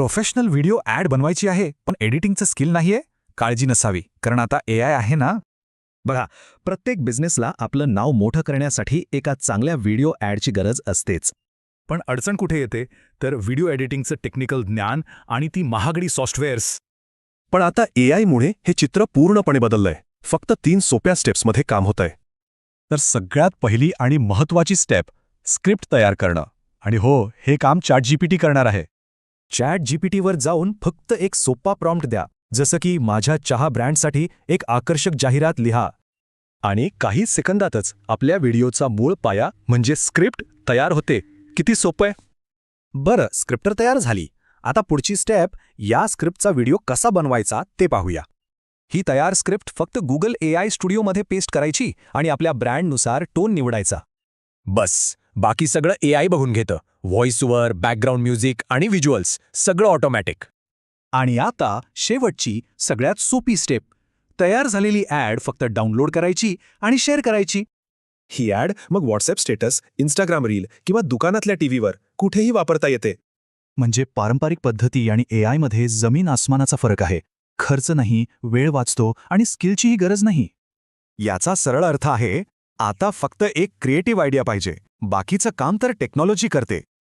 Professional video add बनवायची आहे पण एडिटिंगचं स्किल नाहीये काळजी नसावी. कारण आता ए आय आहे ना? बघा प्रत्येक बिझनेसला आपलं नाव मोठं करण्यासाठी एका चांगल्या व्हिडिओ ॲडची गरज असतेच. पण अडचण कुठे येते? तर व्हिडिओ एडिटिंगचं टेक्निकल ज्ञान आणि ती महागडी सॉफ्टवेअर्स. पण आता ए आयमुळे हे चित्र पूर्णपणे बदललंय. फक्त तीन सोप्या स्टेप्समध्ये काम होतंय. तर सगळ्यात पहिली आणि महत्वाची स्टेप स्क्रिप्ट तयार करणं. आणि हो हे काम चॅट जीपीटी करणार आहे. चॅट जीपीटीवर जाऊन फक्त एक सोपा प्रॉम्प्ट द्या जसं की माझ्या चहा ब्रँडसाठी एक आकर्षक जाहिरात लिहा. आणि काही सेकंदातच आपल्या व्हिडिओचा मूळ पाया म्हणजे स्क्रिप्ट तयार होते. किती सोपं आहे? बरं स्क्रिप्टर तयार झाली. आता पुढची स्टेप या स्क्रिप्टचा व्हिडिओ कसा बनवायचा ते पाहूया. ही तयार स्क्रिप्ट फक्त गुगल ए आय स्टुडिओमध्ये पेस्ट करायची आणि आपल्या ब्रँडनुसार टोन निवडायचा. बस बाकी सगळं ए आय बघून घेतं. व्हॉइसवर बॅकग्राऊंड म्युझिक आणि व्हिज्युअल्स सगळं ऑटोमॅटिक आणि आता शेवटची सगळ्यात सोपी स्टेप तयार झालेली ॲड फक्त डाउनलोड करायची आणि शेअर करायची. ही ॲड मग व्हॉट्सअप स्टेटस इंस्टाग्राम रील किंवा दुकानातल्या टीव्हीवर कुठेही वापरता येते. म्हणजे पारंपरिक पद्धती आणि ए आयमध्ये जमीन आसमानाचा फरक आहे. खर्च नाही वेळ वाचतो आणि स्किलचीही गरज नाही. याचा सरळ अर्थ आहे आता फक्त एक क्रिएटिव्ह आयडिया पाहिजे. बाकीचं काम तर टेक्नॉलॉजी करते.